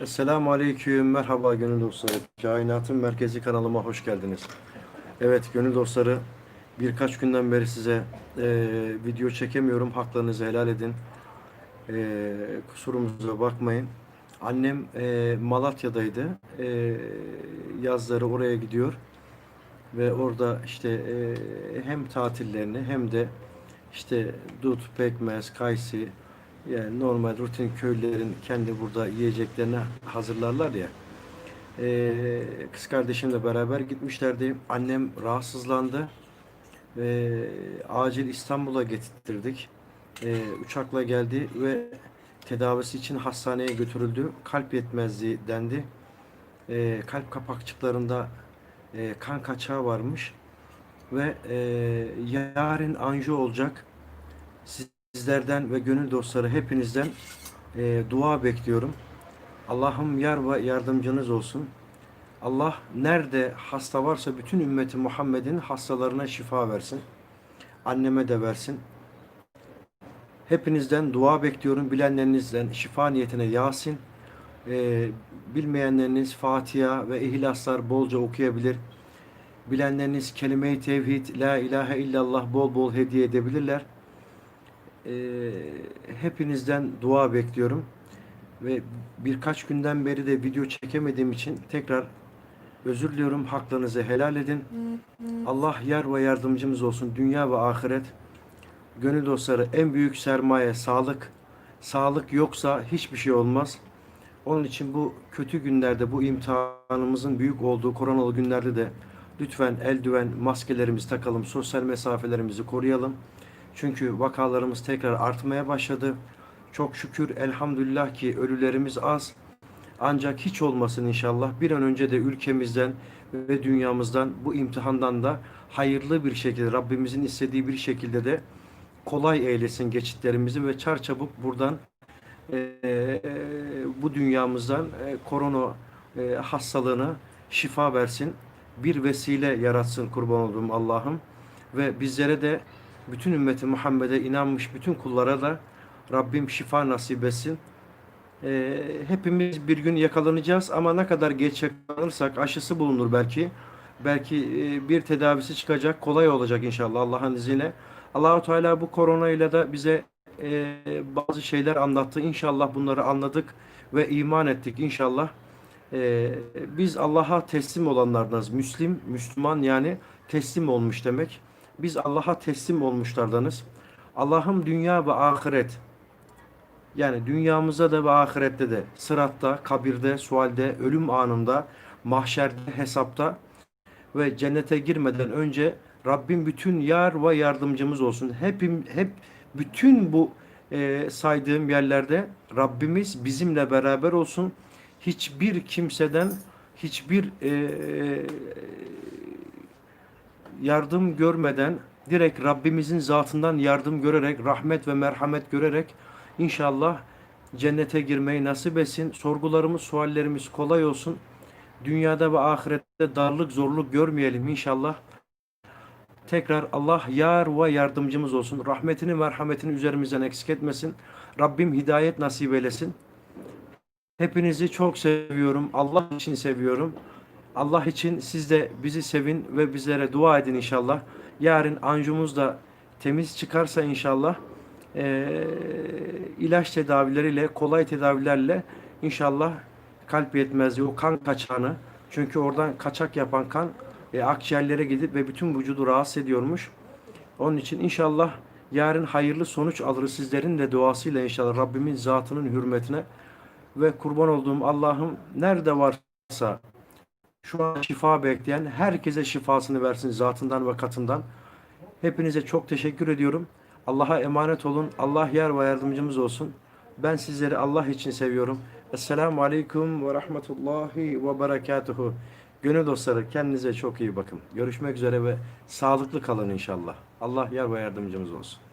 Esselamu Aleyküm, merhaba gönül dostları. Kainatın Merkezi kanalıma hoş geldiniz. Evet gönül dostları, birkaç günden beri size e, video çekemiyorum. Haklarınızı helal edin. E, kusurumuza bakmayın. Annem e, Malatya'daydı. E, yazları oraya gidiyor. Ve orada işte e, hem tatillerini hem de işte dut, pekmez, kayısı, yani normal rutin köylülerin kendi burada yiyeceklerini hazırlarlar ya. Ee, kız kardeşimle beraber gitmişlerdi. Annem rahatsızlandı. Ve acil İstanbul'a getirttirdik. Ee, uçakla geldi ve tedavisi için hastaneye götürüldü. Kalp yetmezliği dendi. Ee, kalp kapakçıklarında e, kan kaçağı varmış. Ve e, yarın anji olacak. Sizlerden ve gönül dostları hepinizden e, dua bekliyorum. Allah'ım yar ve yardımcınız olsun. Allah nerede hasta varsa bütün ümmeti Muhammed'in hastalarına şifa versin. Anneme de versin. Hepinizden dua bekliyorum. Bilenlerinizden şifa niyetine Yasin. E, bilmeyenleriniz Fatiha ve İhlaslar bolca okuyabilir. Bilenleriniz kelime-i tevhid, la ilahe illallah bol bol hediye edebilirler. Ee, hepinizden dua bekliyorum. Ve birkaç günden beri de video çekemediğim için tekrar özür diliyorum. Haklarınızı helal edin. Allah yar ve yardımcımız olsun. Dünya ve ahiret. Gönül dostları en büyük sermaye sağlık. Sağlık yoksa hiçbir şey olmaz. Onun için bu kötü günlerde, bu imtihanımızın büyük olduğu koronalı günlerde de lütfen eldiven, maskelerimizi takalım, sosyal mesafelerimizi koruyalım. Çünkü vakalarımız tekrar artmaya başladı. Çok şükür elhamdülillah ki ölülerimiz az. Ancak hiç olmasın inşallah bir an önce de ülkemizden ve dünyamızdan bu imtihandan da hayırlı bir şekilde Rabbimizin istediği bir şekilde de kolay eylesin geçitlerimizi ve çarçabuk buradan e, bu dünyamızdan e, korona e, hastalığına şifa versin. Bir vesile yaratsın kurban olduğum Allah'ım ve bizlere de bütün ümmeti Muhammed'e inanmış bütün kullara da Rabbim şifa nasip etsin. Ee, hepimiz bir gün yakalanacağız ama ne kadar geç yakalanırsak aşısı bulunur belki. Belki e, bir tedavisi çıkacak, kolay olacak inşallah Allah'ın izniyle. Allahu Teala bu koronayla da bize e, bazı şeyler anlattı. İnşallah bunları anladık ve iman ettik inşallah. E, biz Allah'a teslim olanlardanız. Müslim, Müslüman yani teslim olmuş demek. Biz Allah'a teslim olmuşlardanız. Allah'ım dünya ve ahiret yani dünyamızda da ve ahirette de sıratta, kabirde, sualde, ölüm anında, mahşerde, hesapta ve cennete girmeden önce Rabbim bütün yar ve yardımcımız olsun. Hepim, hep bütün bu e, saydığım yerlerde Rabbimiz bizimle beraber olsun. Hiçbir kimseden hiçbir e, yardım görmeden direkt Rabbimizin zatından yardım görerek, rahmet ve merhamet görerek inşallah cennete girmeyi nasip etsin. Sorgularımız, suallerimiz kolay olsun. Dünyada ve ahirette darlık, zorluk görmeyelim inşallah. Tekrar Allah yar ve yardımcımız olsun. Rahmetini, merhametini üzerimizden eksik etmesin. Rabbim hidayet nasip eylesin. Hepinizi çok seviyorum. Allah için seviyorum. Allah için siz de bizi sevin ve bizlere dua edin inşallah. Yarın ancumuz da temiz çıkarsa inşallah e, ilaç tedavileriyle, kolay tedavilerle inşallah kalp yetmezliği, o kan kaçağını çünkü oradan kaçak yapan kan e, akciğerlere gidip ve bütün vücudu rahatsız ediyormuş. Onun için inşallah yarın hayırlı sonuç alırız sizlerin de duasıyla inşallah Rabbimin zatının hürmetine ve kurban olduğum Allah'ım nerede varsa şu an şifa bekleyen herkese şifasını versin zatından ve katından. Hepinize çok teşekkür ediyorum. Allah'a emanet olun. Allah yar ve yardımcımız olsun. Ben sizleri Allah için seviyorum. Esselamu Aleyküm ve Rahmetullahi ve Berekatuhu. Gönül dostları kendinize çok iyi bakın. Görüşmek üzere ve sağlıklı kalın inşallah. Allah yar ve yardımcımız olsun.